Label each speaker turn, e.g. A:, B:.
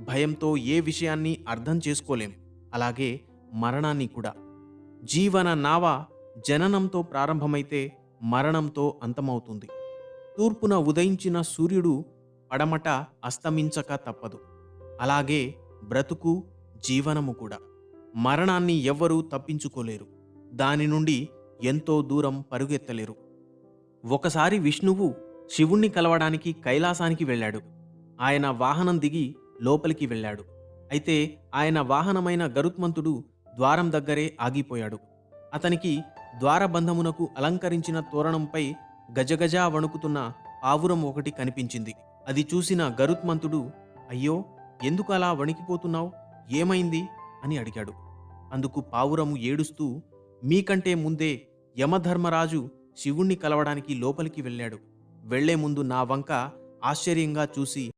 A: భయంతో ఏ విషయాన్ని అర్థం చేసుకోలేం. అలాగే మరణాన్ని కూడా. జీవన నావ జననంతో ప్రారంభమైతే మరణంతో అంతమవుతుంది. తూర్పున ఉదయించిన సూర్యుడు పడమట అస్తమించక తప్పదు. అలాగే బ్రతుకు జీవనము కూడా. మరణాన్ని ఎవ్వరూ తప్పించుకోలేరు. దాని నుండి ఎంతో దూరం పరుగెత్తలేరు. ఒకసారి విష్ణువు శివుణ్ణి కలవడానికి కైలాసానికి వెళ్ళాడు. ఆయన వాహనం దిగి లోపలికి వెళ్ళాడు. అయితే ఆయన వాహనమైన గరుత్మంతుడు ద్వారం దగ్గరే ఆగిపోయాడు. అతనికి ద్వారబంధమునకు అలంకరించిన తోరణంపై గజగజా వణుకుతున్న పావురం ఒకటి కనిపించింది. అది చూసిన గరుత్మంతుడు అయ్యో ఎందుకు అలా వణికిపోతున్నావు? ఏమైంది? అని అడిగాడు. అందుకు పావురము ఏడుస్తూ మీకంటే ముందే యమధర్మరాజు శివుణ్ణి కలవడానికి లోపలికి వెళ్ళాడు. వెళ్ళే ముందు నా వంక ఆశ్చర్యంగా చూసి